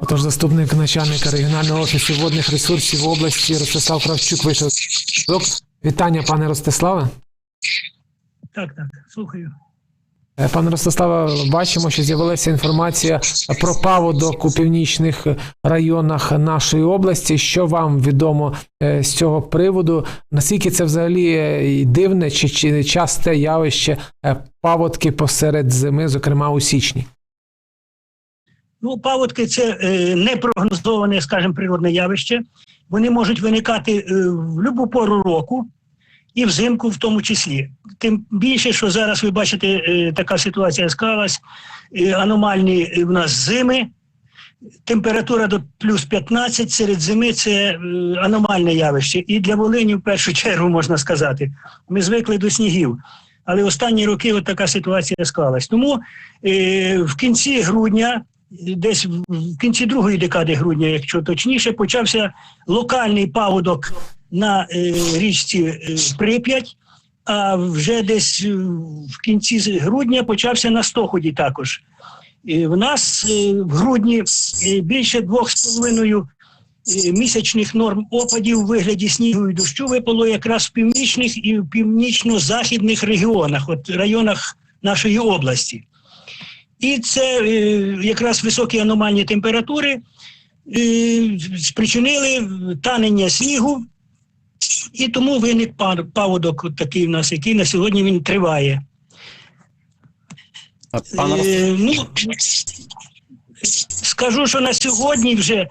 Отож, заступник начальника регіонального офісу водних ресурсів області Ростислав Кравчук вийшов. Вітання, пане Ростиславе. Так, так, слухаю. Е, Пане Ростиславе, бачимо, що з'явилася інформація про паводок у північних районах нашої області. Що вам відомо е, з цього приводу? Наскільки це взагалі е, дивне чи, чи часте явище паводки посеред зими, зокрема у січні? Ну, паводки це е, непрогнозоване, скажімо, природне явище. Вони можуть виникати в будь-яку пору року і взимку в тому числі. Тим більше, що зараз ви бачите, е, така ситуація склалась, е, аномальні е, в нас зими. Температура до плюс 15 серед зими це аномальне явище. І для Волині, в першу чергу, можна сказати. Ми звикли до снігів. Але останні роки от така ситуація склалась. Тому е, в кінці грудня, десь в кінці другої декади грудня, якщо точніше, почався локальний паводок на е, річці е, Прип'ять, а вже десь е, в кінці грудня почався на Стоході також. В нас в грудні більше двох з половиною е, місячних норм опадів у вигляді снігу і дощу випало якраз в північних і в північно-західних регіонах, от районах нашої області. І це якраз високі аномальні температури спричинили танення снігу, і тому виник паводок такий в нас, який на сьогодні він триває. Пан... Е, ну, скажу, що на сьогодні вже е,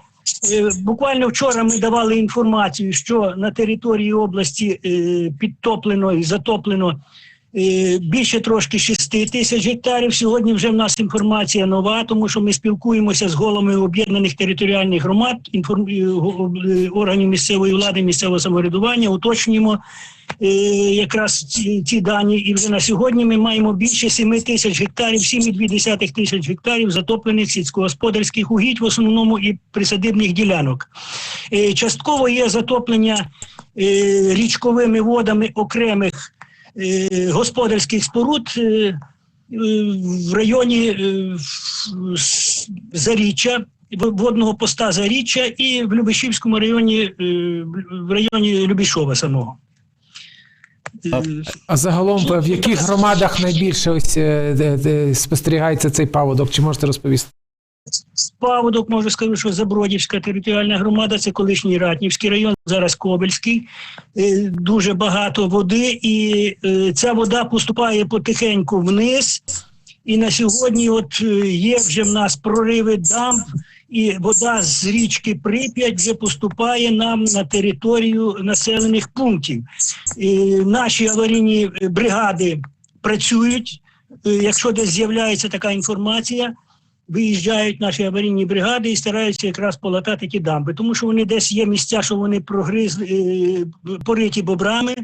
буквально вчора ми давали інформацію, що на території області е, підтоплено і затоплено більше трошки 6 тисяч гектарів. Сьогодні вже в нас інформація нова, тому що ми спілкуємося з головами об'єднаних територіальних громад, е, е, органів місцевої влади, місцевого самоврядування, уточнюємо е, якраз ці, дані. І вже на сьогодні ми маємо більше 7 тисяч гектарів, 7,2 тисяч гектарів затоплених сільськогосподарських угідь, в основному і присадибних ділянок. Е, частково є затоплення е, річковими водами окремих е, господарських споруд. е, е, В районі е, Заріччя, водного поста Заріччя і в Любешівському районі, е, в районі Любішова самого. Е, А загалом в яких громадах найбільше ось е, спостерігається цей паводок? Чи можете розповісти? Паводок можу сказати, що Забродівська територіальна громада, це колишній Ратнівський район, зараз Кобельський. Е, Дуже багато води, і е, ця вода поступає потихеньку вниз. І на сьогодні, от е, є вже в нас прориви дамб, і вода з річки Прип'ять вже поступає нам на територію населених пунктів. І наші аварійні бригади працюють. Якщо десь з'являється така інформація, виїжджають наші аварійні бригади і стараються якраз полатати ті дамби, тому що вони десь є місця, що вони прогризли е, пориті бобрами.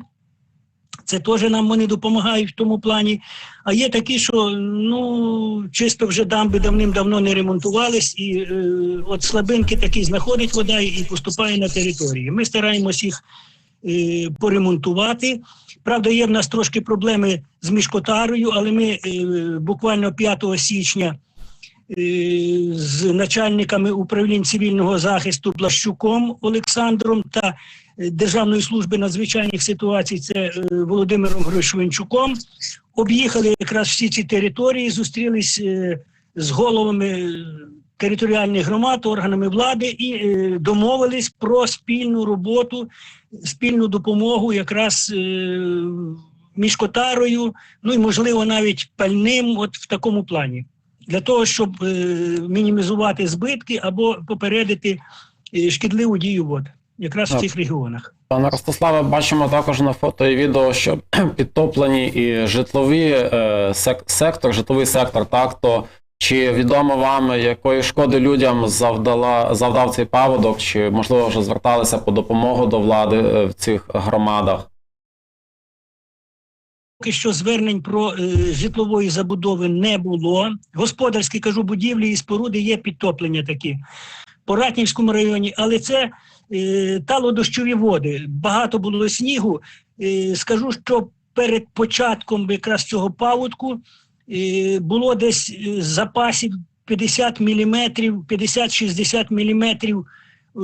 Це теж нам вони допомагають в тому плані. А є такі, що ну чисто вже дамби давним-давно не ремонтувались, і е, от слабинки такі знаходить вода і поступає на території. Ми стараємось їх е, поремонтувати. Правда, є в нас трошки проблеми з мішкотарою, але ми е, буквально 5 січня з начальниками управлінь цивільного захисту Блащуком Олександром та е, Державної служби надзвичайних ситуацій, це е, Володимиром Гришвинчуком, об'їхали якраз всі ці території, зустрілись е, з головами територіальних громад, органами влади і домовились про спільну роботу, спільну допомогу якраз е, мішкотарою, ну і можливо навіть пальним, от в такому плані для того, щоб е, мінімізувати збитки або попередити е, шкідливу дію вод, якраз в цих регіонах. Пане Ростиславе, бачимо також на фото і відео, що підтоплені і житлові е, сек- сектор, житловий сектор. Так то чи відомо вам, якої шкоди людям завдала завдав цей паводок, чи можливо вже зверталися по допомогу до влади в цих громадах? Поки що звернень про е, житлової забудови не було. Господарські кажу, будівлі і споруди є підтоплення такі по Ратнівському районі, але це е, талодощові води. Багато було снігу. Е, скажу, що перед початком якраз цього паводку е, було десь е, запасів 50 міліметрів, 50-60 міліметрів. Е,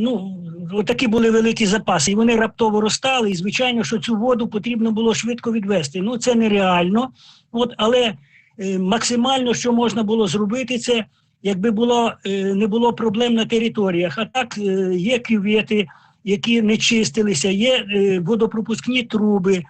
Ну, отакі були великі запаси, і вони раптово розтали. І звичайно, що цю воду потрібно було швидко відвести. Ну, це нереально. От, але е, максимально, що можна було зробити, це якби було, е, не було проблем на територіях. А так є кювети, які не чистилися, є водопропускні труби.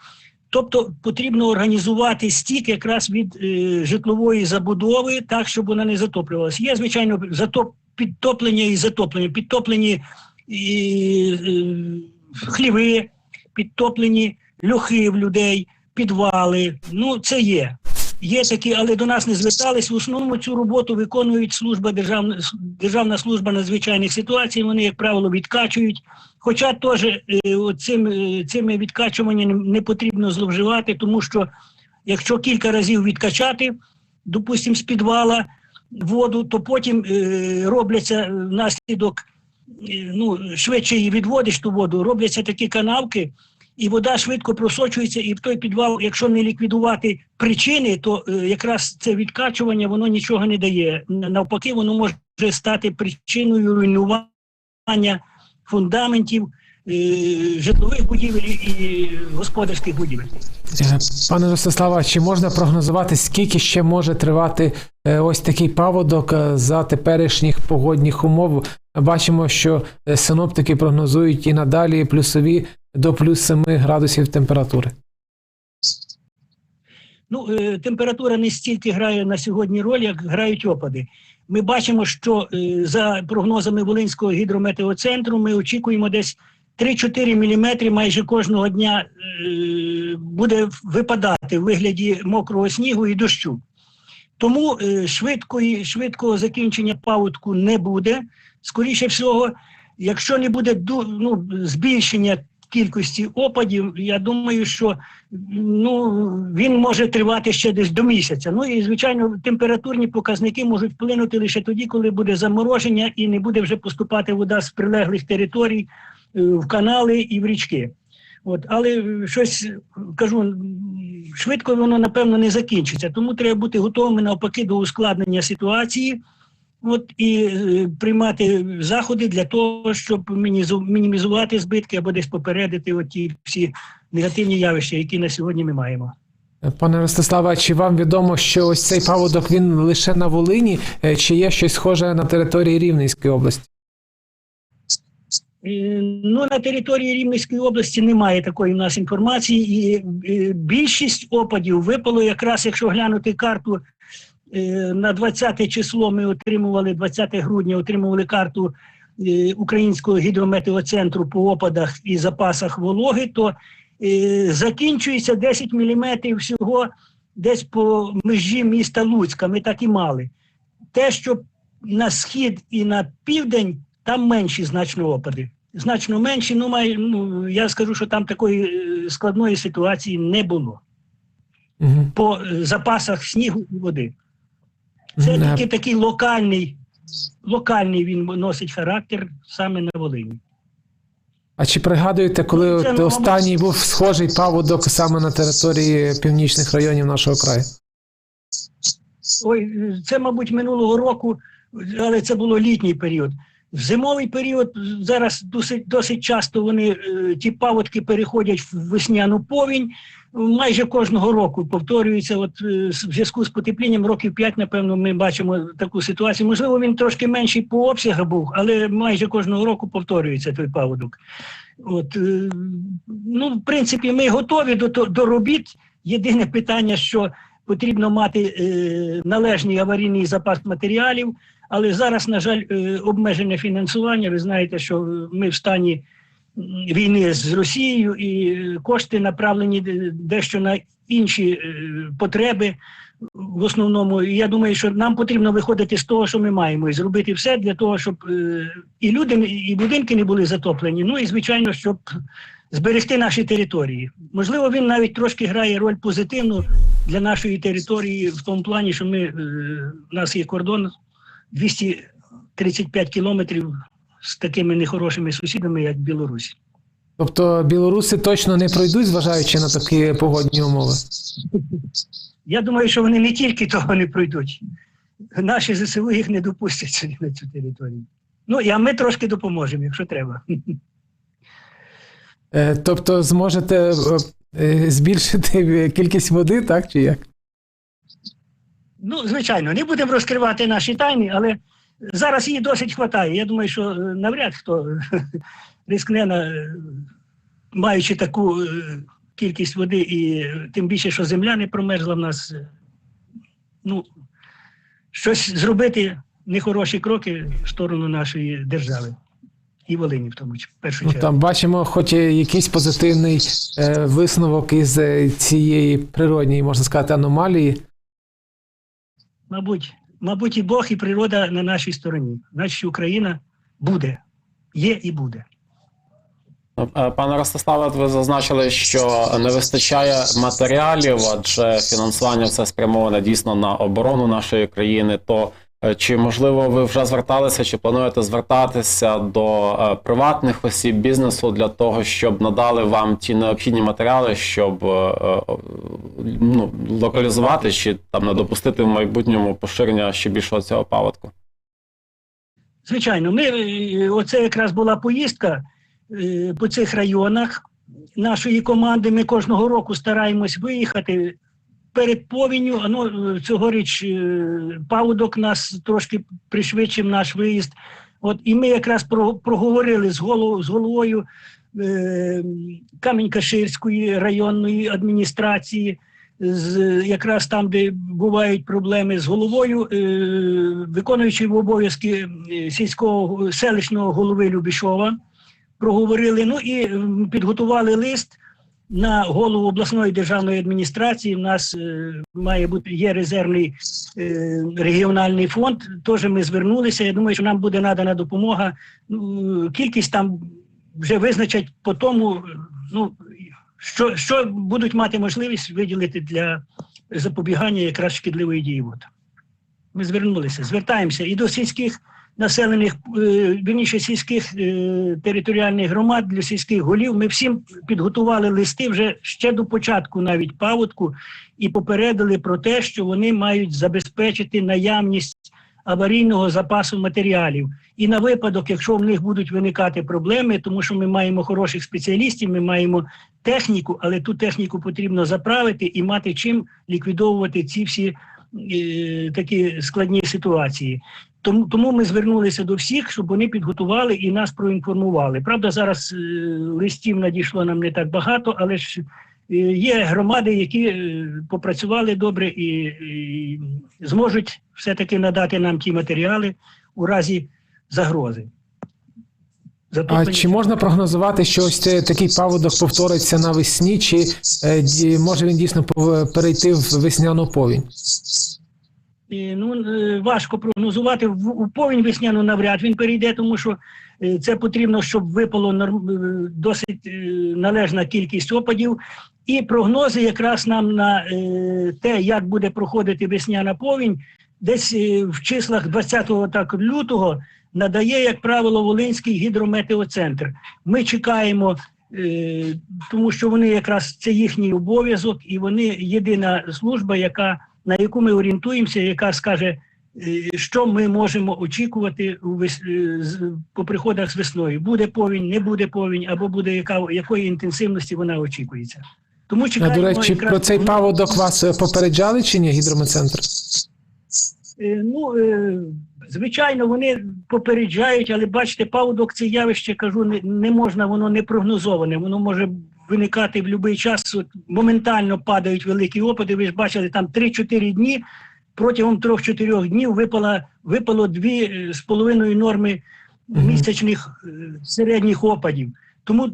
Тобто потрібно організувати стік якраз від е, житлової забудови, так, щоб вона не затоплювалася. Є, звичайно, затоп, підтоплення і затоплення, підтоплені і, е, хліви, підтоплені льохи в людей, підвали. Ну, це є. Є такі, але до нас не звертались. В основному цю роботу виконують служба державна, державна служба надзвичайних ситуацій. Вони, як правило, відкачують. Хоча теж е, цим, е, цими відкачуваннями не потрібно зловживати, тому що якщо кілька разів відкачати, допустимо, з підвала воду, то потім е, робляться внаслідок, е, ну, швидше її відводиш ту воду, робляться такі канавки, і вода швидко просочується, і в той підвал, якщо не ліквідувати причини, то е, якраз це відкачування воно нічого не дає. Навпаки, воно може стати причиною руйнування фундаментів е, житлових будівель і господарських будівель. Пане Ростислава, чи можна прогнозувати, скільки ще може тривати е, ось такий паводок е, за теперішніх погодних умов? Бачимо, що е, синоптики прогнозують і надалі плюсові до плюс 7 градусів температури. Ну, температура не стільки грає на сьогодні роль, як грають опади. Ми бачимо, що за прогнозами Волинського гідрометеоцентру ми очікуємо десь 3-4 мм майже кожного дня е, буде випадати в вигляді мокрого снігу і дощу. Тому е, швидкої, швидкого закінчення паводку не буде. Скоріше всього, якщо не буде ну, збільшення кількості опадів, я думаю, що ну, він може тривати ще десь до місяця. Ну і звичайно, температурні показники можуть вплинути лише тоді, коли буде замороження і не буде вже поступати вода з прилеглих територій в канали і в річки. От, але е, щось е, кажу, швидко воно напевно не закінчиться. Тому треба бути готовими навпаки до ускладнення ситуації. От і е, приймати заходи для того, щоб мінімізувати збитки або десь попередити оті всі негативні явища, які на сьогодні ми маємо. Е, Пане Ростиславе, чи вам відомо, що ось цей паводок він лише на Волині, е, чи є щось схоже на території Рівненської області? Е, Ну, на території Рівненської області немає такої в нас інформації, і е, більшість опадів випало якраз, якщо глянути карту е, на 20 число, ми отримували 20 грудня, отримували карту Українського гідрометеоцентру по опадах і запасах вологи, то закінчується 10 мм всього десь по межі міста Луцька. Ми так і мали. Те, що на схід і на південь, там менші значно опади. Значно менші, ну, май, ну я скажу, що там такої е, складної ситуації не було Угу. по е, запасах снігу і води. Це тільки такий локальний, локальний він носить характер саме на Волині. А чи пригадуєте, коли Ну, це, останній був схожий паводок саме на території північних районів нашого краю? Ой, це, мабуть, минулого року, але це було літній період. В зимовий період зараз досить, досить часто вони е, ті паводки переходять в весняну повінь. Майже кожного року повторюється. От е, в зв'язку з потеплінням років 5, напевно, ми бачимо таку ситуацію. Можливо, він трошки менший по обсягу був, але майже кожного року повторюється той паводок. От, е, ну, в принципі, ми готові до, до робіт. Єдине питання, що потрібно мати е, належний аварійний запас матеріалів, але зараз, на жаль, е, обмежене фінансування. Ви знаєте, що е, ми в стані війни з Росією, і е, кошти направлені дещо на інші потреби. В основному, І я думаю, що нам потрібно виходити з того, що ми маємо, і зробити все для того, щоб і люди, і будинки не були затоплені. Ну і звичайно, щоб зберегти наші території. Можливо, він навіть трошки грає роль позитивну для нашої території в тому плані, що ми, у нас є кордон 235 кілометрів з такими нехорошими сусідами, як Білорусь. Тобто білоруси точно не пройдуть, зважаючи на такі погодні умови. Я думаю, що вони не тільки того не пройдуть. Наші ЗСУ їх не допустять сюди на цю територію. Ну, і а ми трошки допоможемо, якщо треба. Е, Тобто зможете е, е, збільшити кількість води, так чи як? Ну, звичайно, не будемо розкривати наші тайни, але зараз її досить хватає. Я думаю, що е, навряд хто рискне на е, маючи таку е, кількість води, і тим більше, що земля не промерзла в нас. Ну, щось зробити нехороші кроки в сторону нашої держави. І Волині, в тому першу Ну чергу. там бачимо, хоч якийсь позитивний е, висновок із цієї природньої, можна сказати, аномалії. Мабуть, мабуть, і Бог, і природа на нашій стороні. Значить, Україна буде, є і буде. Пане Ростиславе, ви зазначили, що не вистачає матеріалів, адже фінансування це спрямоване дійсно на оборону нашої країни. То чи можливо ви вже зверталися, чи плануєте звертатися до е, приватних осіб бізнесу для того, щоб надали вам ті необхідні матеріали, щоб е, е, ну, локалізувати чи там не допустити в майбутньому поширення ще більшого цього паводку? Звичайно, ми е, оце якраз була поїздка е, по цих районах нашої команди. Ми кожного року стараємось виїхати перед повінню. Ну, цьогоріч е, паводок нас трошки пришвидшив наш виїзд. От і ми якраз про, проговорили з головою, з головою е, Камінь-Каширської районної адміністрації. З якраз там, де бувають проблеми з головою, е, виконуючи в обов'язки сільського селищного голови Любішова, проговорили. Ну і підготували лист на голову обласної державної адміністрації. У нас е, має бути є резервний е, регіональний фонд. Теж ми звернулися. Я думаю, що нам буде надана допомога. Ну, кількість там вже визначать по тому. Ну що, що будуть мати можливість виділити для запобігання якраз шкідливої дії вод. Ми звернулися, звертаємося і до сільських населених, е, вірніше сільських е, територіальних громад, для сільських голів. Ми всім підготували листи вже ще до початку навіть паводку і попередили про те, що вони мають забезпечити наявність аварійного запасу матеріалів. І на випадок, якщо в них будуть виникати проблеми, тому що ми маємо хороших спеціалістів, ми маємо техніку, але ту техніку потрібно заправити і мати чим ліквідовувати ці всі такі складні ситуації. Тому, тому ми звернулися до всіх, щоб вони підготували і нас проінформували. Правда, зараз е, листів надійшло нам не так багато, але ж е, є громади, які е, попрацювали добре і, і зможуть все-таки надати нам ті матеріали у разі загрози. А чи можна прогнозувати, що ось цей такий паводок повториться навесні, чи е, може він дійсно пов- перейти в весняну повінь? І, Ну, е, важко прогнозувати. В- У повінь весняну навряд він перейде, тому що е, це потрібно, щоб випало норм- е, досить е, належна кількість опадів. І прогнози якраз нам на е, те, як буде проходити весняна повінь, десь е, в числах 20 так, лютого надає, як правило, Волинський гідрометеоцентр. Ми чекаємо, е, тому що вони якраз це їхній обов'язок, і вони єдина служба, яка на яку ми орієнтуємося, яка скаже, е, що ми можемо очікувати е, по приходах з весною. Буде повінь, не буде повінь, або буде яка якої інтенсивності вона очікується. Тому А чекаємо до речі, якраз про цей паводок вас попереджали чи ні, гідрометцентр? Ну, звичайно, вони попереджають, але бачите, паводок це явище, кажу, не, не можна, воно не прогнозоване. Воно може виникати в будь-який час. От, моментально падають великі опади. Ви ж бачили, там 3-4 дні. Протягом 3-4 днів випало, випало е, з половиною норми місячних е, середніх опадів. Тому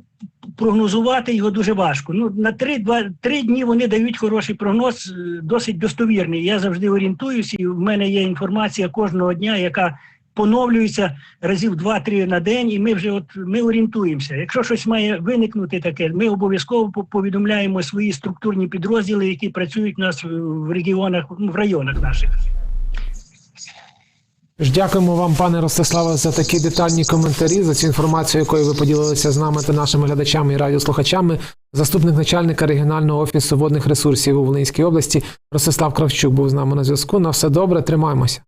прогнозувати його дуже важко. Ну, на 3, 3 дні вони дають хороший прогноз, е, досить достовірний. Я завжди орієнтуюся, і в мене є інформація кожного дня, яка поновлюється разів 2-3 на день, і ми вже от ми орієнтуємося. Якщо щось має виникнути таке, ми обов'язково повідомляємо свої структурні підрозділи, які працюють у нас в регіонах, ну, в районах наших. Ж Дякуємо вам, пане Ростиславе, за такі детальні коментарі, за цю інформацію, якою ви поділилися з нами та нашими глядачами і радіослухачами. Заступник начальника регіонального офісу водних ресурсів у Волинській області Ростислав Кравчук був з нами на зв'язку. На все добре, тримаємося.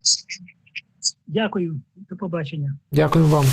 Дякую, до побачення. Дякую вам.